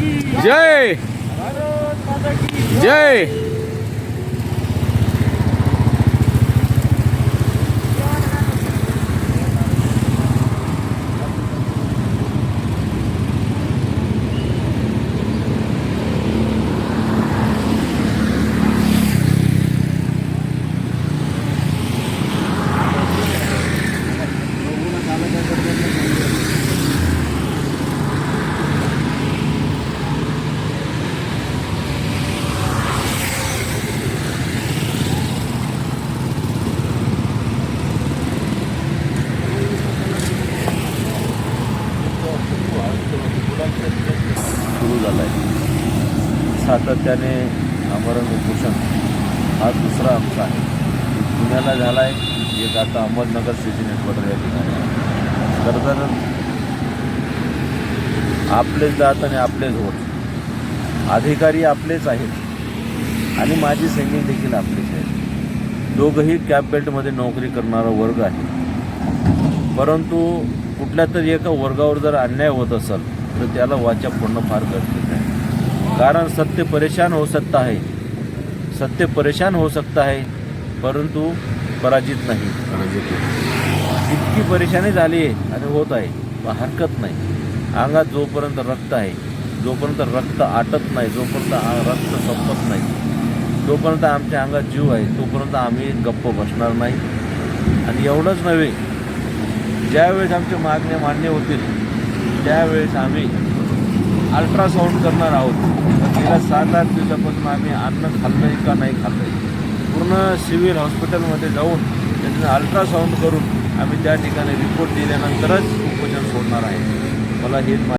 की जय सुरू झाला आहे सातत्याने आमरण उपोषण हा दुसरा आमचा आहे. एक पुण्याला झाला आहे एक आता अहमदनगर सिटी नेटवर्क या ठिकाणी आहे. खरं तर आपलेच जात आणि आपलेच होत. अधिकारी आपलेच आहेत आणि माझी सैनिक देखील आपलेच आहेत. दोघंही कॅप बेल्टमध्ये नोकरी करणारा वर्ग आहे. परंतु कुठल्या तरी एका वर्गावर जर अन्याय होत असेल तर त्याला वाचा फोडणं फार गरजेचं आहे. कारण सत्य परेशान हो सकता है सत्य परेशान हो सकता है परंतु पराजित नाही. इतकी परेशानी झाली आहे आणि होत आहे. हरकत नाही. अंगात जोपर्यंत रक्त आहे जोपर्यंत रक्त आटत नाही जोपर्यंत रक्त संपत नाही जोपर्यंत आमच्या अंगात जीव आहे तोपर्यंत आम्ही गप्प बसणार नाही. आणि एवढंच नव्हे ज्यावेळेस आमच्या मागण्या मान्य होतील त्यावेळेस आम्ही अल्ट्रासाऊंड करणार आहोत गेल्या सात आठ दिवसापासून आम्ही अन्न खाल्लं आहे का नाही खाल्लं आहे पूर्ण सिव्हिल हॉस्पिटलमध्ये जाऊन त्याचं अल्ट्रासाऊंड करून आम्ही त्या ठिकाणी रिपोर्ट दिल्यानंतरच उपोषण सोडणार आहे. मला हेच